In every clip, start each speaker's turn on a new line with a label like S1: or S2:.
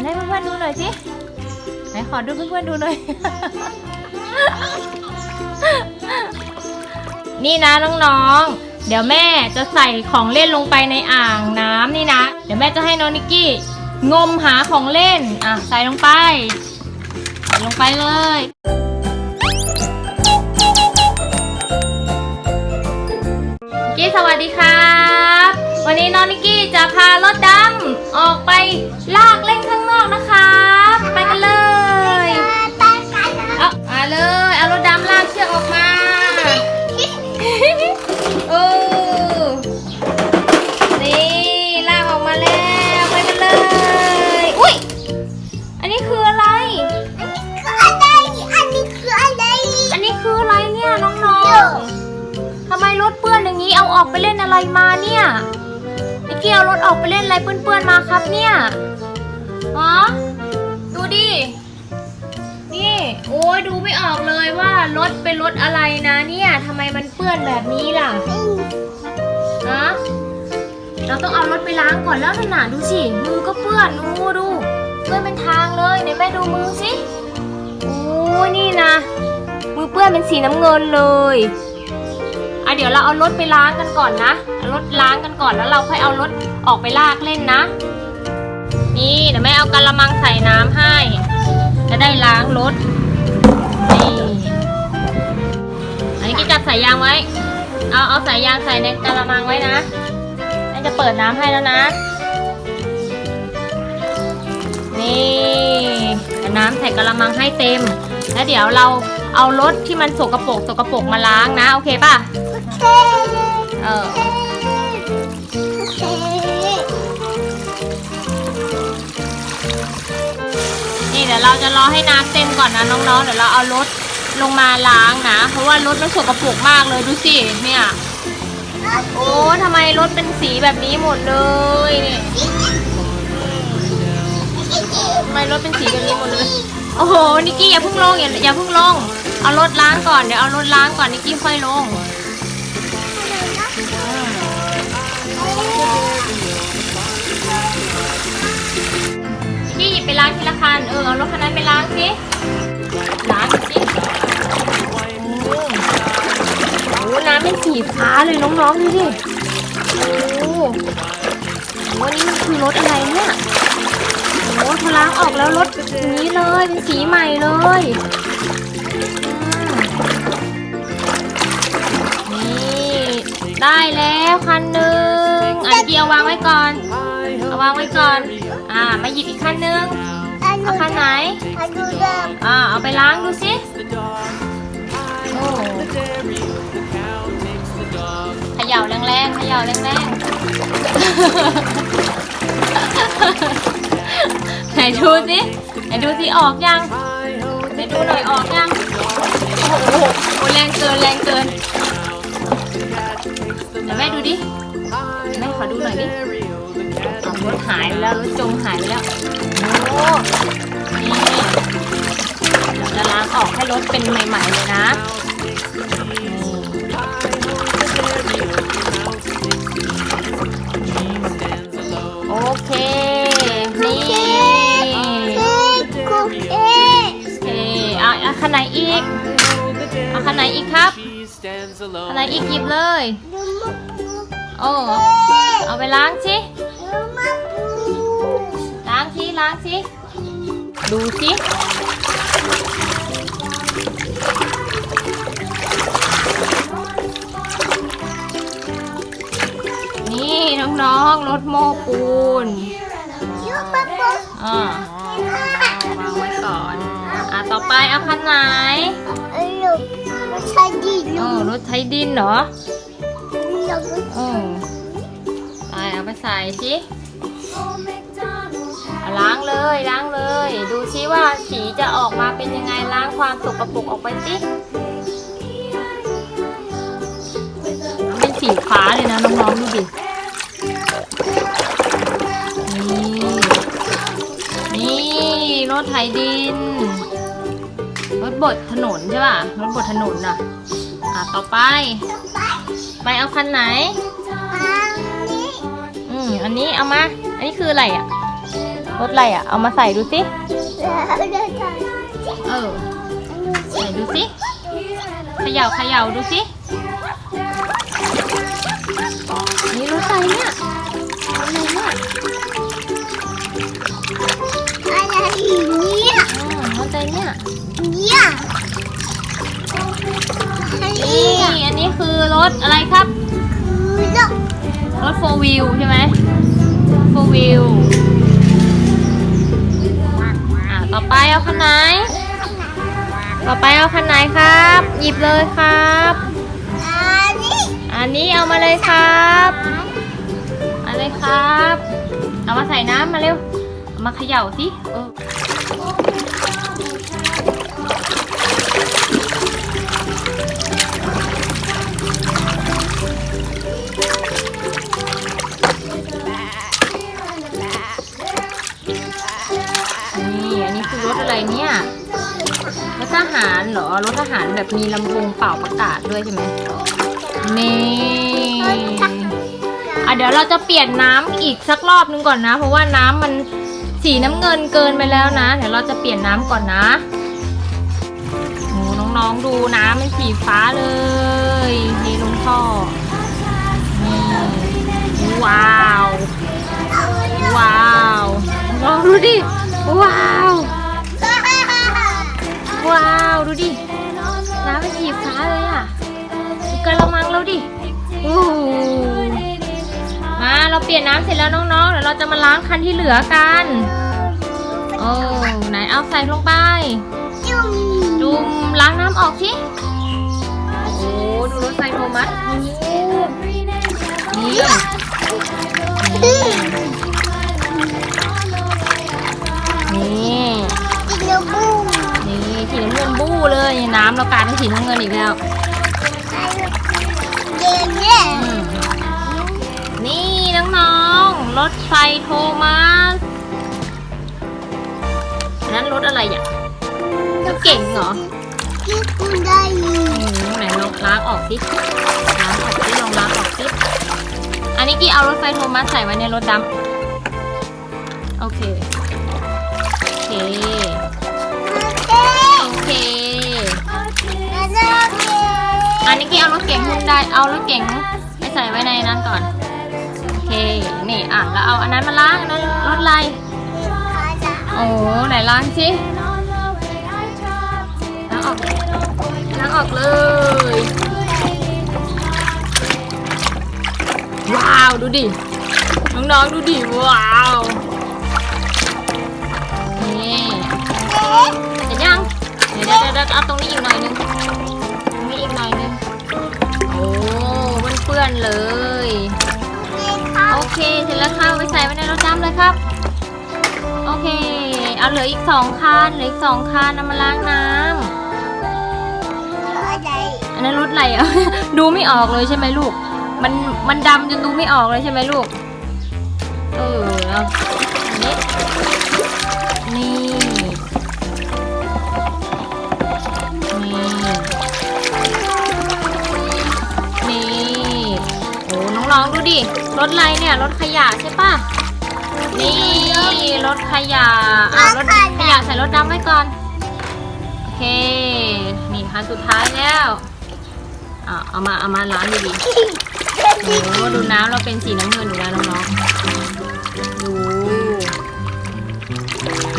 S1: ไหนเพื่อนๆดูหน่อยสิไหนขอดูเพื่อนๆดูหน่อย นี่นะน้องๆ เดี๋ยวแม่จะใส่ของเล่นลงไปในอ่างน้ำนี่นะ เดี๋ยวแม่จะให้น้องนิกกี้งมหาของเล่น อะใส่ลงไป ใส่ลงไปเลยนิกกี้สวัสดีครับ วันนี้น้องนิกกี้จะพารถดำออกไปลากเล่นข้าง ออกไปเล่นอะไรมาเนี่ยนิกกี้เอารถออกไปเล่นอะไรเปื้อนๆมาครับเนี่ยฮะดูดิ นี่ โอ้ยดูไม่ออกเลยว่ารถเป็นรถอะไรนะเนี่ยทำไมมันเปื้อนแบบนี้ล่ะฮะเราต้องเอารถไปล้างก่อนแล้วขนาดดูสิมือก็เปื้อนดูดูเปื้อนเป็นทางเลยไหนแม่ดูมือสิโอ้นี่นะมือเปื้อนเป็นสีน้ำเงินเลย อะเดี๋ยวเราเอารถไปล้างกันก่อนนะรถล้างกันก่อนแล้วเราค่อยเอารถออกไปลากเล่นนะ นี่เดี๋ยวแม่เอากระมังใส่น้ำให้ จะได้ล้างรถนี่อันนี้กิจับสายยางไว้ เอาเอาสายยางใส่ในกระมังไว้นะแม่จะเปิดน้ำให้แล้วนะ นี่น้ำใส่กระมังให้เต็ม แล้วเดี๋ยวเรา เอารถที่มันสกปรกสกปรกมาล้างนะ โอเคป่ะเออนี่เดี๋ยวเราจะรอให้น้ำเต็มก่อนนะน้องๆ เดี๋ยวเราเอารถลงมาล้างนะ เพราะว่ารถมันสกปรกมากเลยดูสิเนี่ย โอ้ทำไมรถเป็นสีแบบนี้หมดเลยเนี่ยทำไมรถเป็นสีแบบนี้หมดเลย โอ้โหนิกกี้อย่าเพิ่งลงอย่าอย่าเพิ่งลง เอารถล้างก่อนเดี๋ยวเอารถล้างก่อนนิกกี้ค่อยลงนิกกี้หยิบไปล้างทีละคันเออเอารถคันนั้นไปล้างสิล้างสิโอ้โหน้ำเป็นสีฟ้าเลยน้องๆดูดิโอ้โหวันนี้มันคือรถอะไรเนี่ยโอ้โหพอล้างออกแล้วรถนี้เลยเป็นสีใหม่เลย ได้แล้วคันหนึ่งอันเดียววางไว้ก่อนเอาวางไว้ก่อน อ่า มาหยิบอีกคันหนึ่งเอาคันไหนอ่าเอาไปล้างดูสิโอ้ขย่าแรงๆเขย่าแรงๆไหนดูสิไหนดูสิออกยังไหนดูหน่อยออกยังโอ้โหแรงเกินแรงเกิน ดี๋ยวแม่ดูดิแม่ขอดูหน่อยดิเอารถหายไปแล้วรถจมหายไปแล้วโอ้นี่เดี๋ยวจะล้างออกให้รถเป็นใหม่ๆเลยนะโอเคนี่โอเคเอาเอาคันไหนอีกเอาคันไหนอีกครับคันไหนอีกหยิบเลย โอ้เอาไปล้างสิล้างสิล้างสิดูสินี่น้องๆรถโม้ปูนอ่าวางไว้ก่อน อะต่อไปเอาคันไหนเออรถไถดินเหรอ เออไปเอาไปใส่สิเอาล้างเลยล้างเลย ดูซิว่าสีจะออกมาเป็นยังไงล้างความสกปรกออกไปสิเป็นสีฟ้าเลยนะน้องๆดูดินี่นี่รถไถดินรถบดถนนใช่ป่ะรถบดถนนน่ะอะต่อไป ไปเอาคันไหน อืมอันนี้เอามา อันนี้คืออะไรอะ รถอะไรอะ เอามาใส่ดูสิ เออ ใส่ดูสิเขย่าเขย่าดูสิ นี่รถอะไรเนี่ย คือรถอะไรครับ
S2: คือดอก
S1: รถ4 wheel ใช่ไหม4 wheel อ่าต่อไปเอาคันไหน ต่อไปเอาคันไหนครับ หยิบเลยครับ
S2: อันนี้
S1: อันนี้เอามาเลยครับมาเลยครับ เอามาใส่น้ำมาเร็วเอามาเขย่าสิเออ อะไรเนี่ยรถทหารเหรอรถทหารแบบมีลำโพงเป่าประกาศด้วยใช่ไหมนี่อะเดี๋ยวเราจะเปลี่ยนน้ำอีกสักรอบนึงก่อนนะ เพราะว่าน้ำมันสีน้ำเงินเกินไปแล้วนะ เดี๋ยวเราจะเปลี่ยนน้ำก่อนนะโอ้น้องๆดูน้ำเป็นสีฟ้าเลยเทลงท่อนี่ว้าว ว้าวลองดูดิ ว้าว ว้าว ดูดิ น้ำเป็นสีฟ้าเลยอะดูกระมังแล้วดิอู้มาเราเปลี่ยนน้ำเสร็จแล้วน้องๆเดี๋ยวเราจะมาล้างคันที่เหลือกันโอ้ไหนเอาใส่ลงไป
S2: จุ่ม
S1: จุ่มล้างน้ำออกสิโอ้ดูรถไฟโทมัสโอ้โหนี่นี่นี่ นี่สีน้ำเงินบู้เลยน้ำเรากลายเป็นสีน้ำเงินอีกแล้ว
S2: เย็นเนี่ย
S1: อืมนี่น้องๆรถไฟโทมัสอันนั้นรถอะไรอะรถเก่งเหรอ
S2: ที่คุณได้ยิน
S1: อืมไหนลองล้างออกสิล้างออกสิลองล้างออกสิอันนี้กี่เอารถไฟโทมัสใส่ไว้ในรถดำโอเคโอเค
S2: เต้
S1: โอ เค
S2: แล้วก็เต้
S1: อันนี้กี่เอารถเก่งคุณได้ เอารถเก่งไปใส่ไว้ในนั้นก่อน โอเค นี่อะแล้วเอาอันนั้นมาล้างอันนั้นรถอะไรโอ้ไหนล้างสิล้างออกล้างออกเลย ว้าว ดูดิ น้องๆดูดิ ว้าว นี่เสร็จยัง เดี๋ยวเดี๋ยวเดี๋ยวเอาตรงนี้อีกหน่อยนึงตรงนี้อีกหน่อยนึงโอ้เปื้อนๆเลย โอเคเสร็จแล้วค่ะเอาไปใส่ไว้ในรถดำเลยครับ โอเค เอาเหลืออีกสองคันเหลืออีกสองคันเอามาล้างน้ำ
S2: อะไร
S1: อันนั้นรถอะไรอะ ดูไม่ออกเลยใช่ไหมลูก มันมันดำจนดูไม่ออกเลยใช่ไหมลูก เออเอาอันนี้นี่ ดูดิ รถอะไรเนี่ย รถขยะใช่ปะนี่รถขยะอะรถขยะใส่รถดำไว้ก่อน โอเค นี่คันสุดท้ายแล้วอะเอามาเอามาล้างดีดีๆโอ้ดูน้ำเราเป็นสีน้ำเงินอยู่แล้วน้องๆ ดู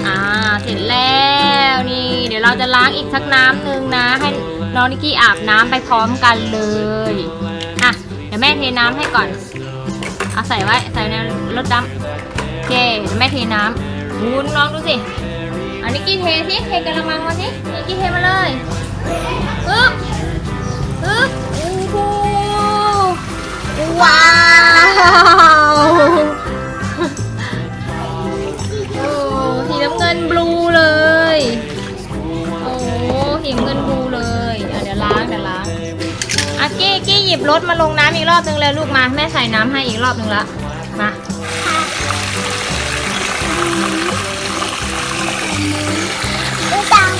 S1: อ่าเสร็จแล้วนี่ เดี๋ยวเราจะล้างอีกสักน้ำหนึ่งนะ ให้น้องนิกกี้อาบน้ำไปพร้อมกันเลยอะเดี๋ยวแม่เทน้ำให้ก่อน เอาใส่ไว้ใส่ในรถดำโอเคแม่เทน้ำดูน้องดูสิอันนี้กี้เทสิเทกระมังมาสินิกกี้เทมาเลยปึ๊บปึ๊บโอ้โห
S2: ว้าว
S1: ยิบรถมาลงน้ำอีกรอบนึงเลยลูกมาแม่ใส่น้ำให้อีกรอบนึงละมา
S2: ดูดัง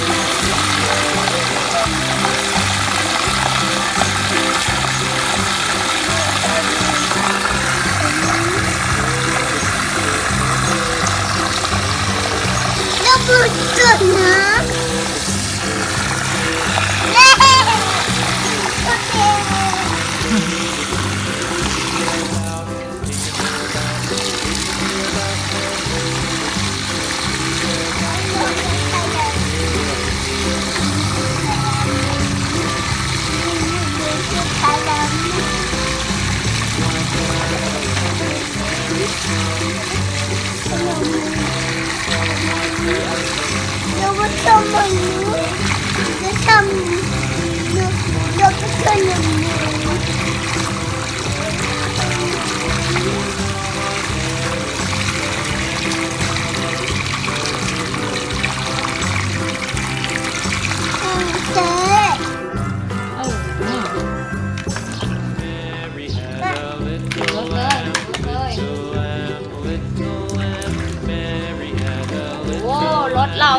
S2: จุดนะ เราก็ทำมันนู้เราท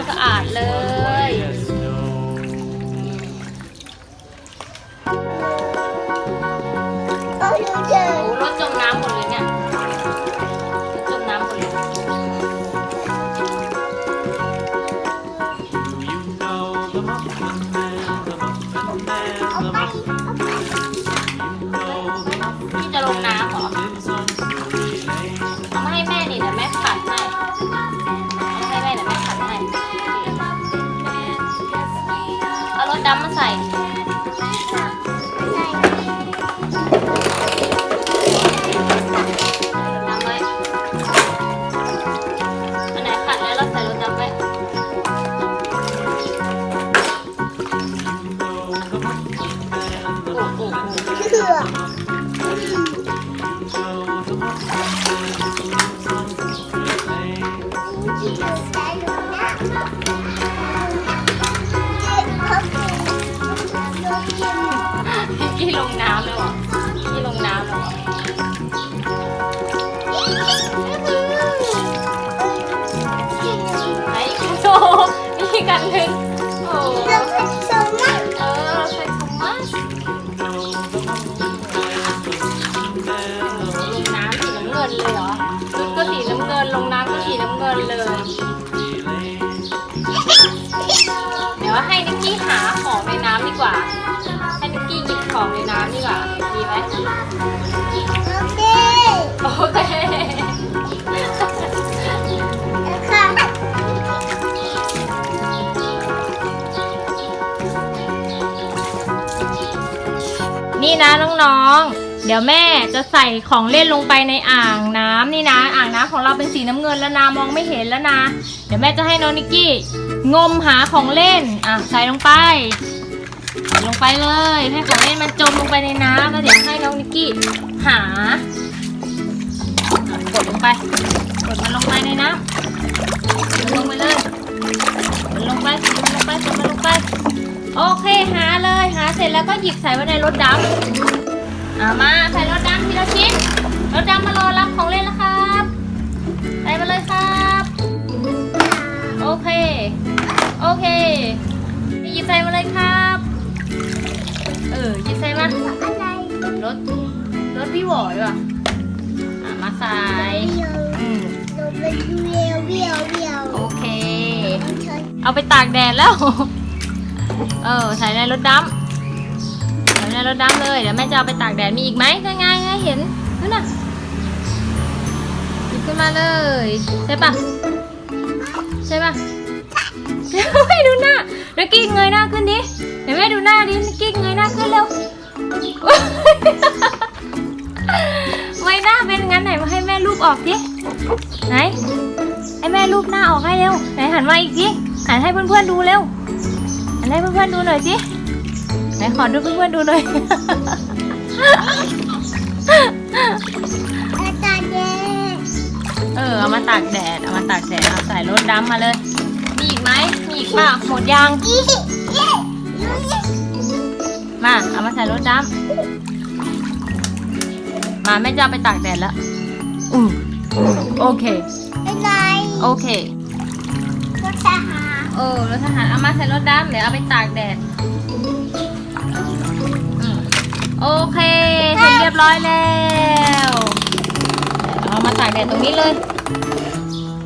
S2: ร
S1: ถเราสะอาดเลย
S3: as snow.
S2: ก็รู้เจ๊
S1: โอ้รถจมน้ำหมดเลยเนี่ยรถจมน้ำหมดเลย
S3: Do you know the Muffin Man? The Muffin Man. The Muffin. You know the Muffin
S1: พี่จะลงน้ กี้ลงน้ำเลยเหรอพี่ลงน้ำเลยหรอไอ้โอ้โหมีกันถึง นี่นะน้องๆ เดี๋ยวแม่จะใส่ของเล่นลงไปในอ่างน้ำนี่นะ อ่างน้ำของเราเป็นสีน้ำเงินแล้วนะมองไม่เห็นแล้วนะ เดี๋ยวแม่จะให้น้องนิกกี้งมหาของเล่นอะใส่ลงไปใส่ลงไปเลยให้ของเล่นมันจมลงไปในน้ำแล้วเดี๋ยวให้น้องนิกกี้หากดลงไปกดมันลงไปในน้ำลงไปเลยกดลงไปมันลงไปมันลงไป โอเคหาเลย เสร็จแล้วก็หยิบใส่ไว้ในรถดำอ่ามาใส่รถดำทีละชิ้น รถดำมารอรับของเล่นแล้วครับ ใส่มาเลยครับ โอเค โอเค หยิบใส่มาเลยครับ เออ หยิบใส่มารถ รถพี่หวอยว่ะอ่ามาใส่อืมโอเค เอาไปตากแดดแล้ว เออ ใส่ในรถดำใส่ใน รถดำเลยเดี๋ยวแม่จะเอาไปตากแดดมีอีกไหมง่ายง่ายเห็นนู่นน่ะหยิบขึ้นมาเลยใช่ปะใช่ปะไม่ดูหน้านักกี้เงยหน้าขึ้นดิเดี๋ยวแม่ดูหน้าดินักกี้เงยหน้าขึ้นเร็วไม่หน้าเป็นงั้นไหนมาให้แม่รูปออกดิไหนให้แม่รูปหน้าออกให้เร็วไหนหันมาอีกดิหันให้เพื่อนๆดูเร็วหันให้เพื่อนๆดูหน่อยสิ นขอดูเพื่อนๆดูหน่อยเออเอามาตากแดดเอามาตากแดดเอาใส่รถดำมาเลย มีอีกไหมมีอีกเปล่าหมดยังมาเอามาใส่รถดำมาแม่จะเอาไปตากแดดแล้วอือโอเคโอเคเออรถทหารเอามาใส่รถดำเดี๋ยวเอาไปตากแดดอืม โอเคเสร็จเรียบร้อยแล้วเอามาตากแดดตรงนี้เลย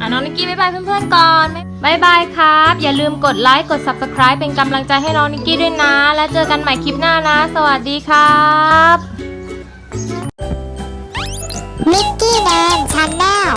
S1: อะน้องนิกกี้บ๊ายบายเพื่อนๆก่อนบ๊ายบายครับ อย่าลืมกดไลค์กด subscribe เป็นกำลังใจให้น้องนิกกี้ด้วยนะ แล้วเจอกันใหม่คลิปหน้านะ สวัสดีครับ
S2: มิกกี้แมนชาแนล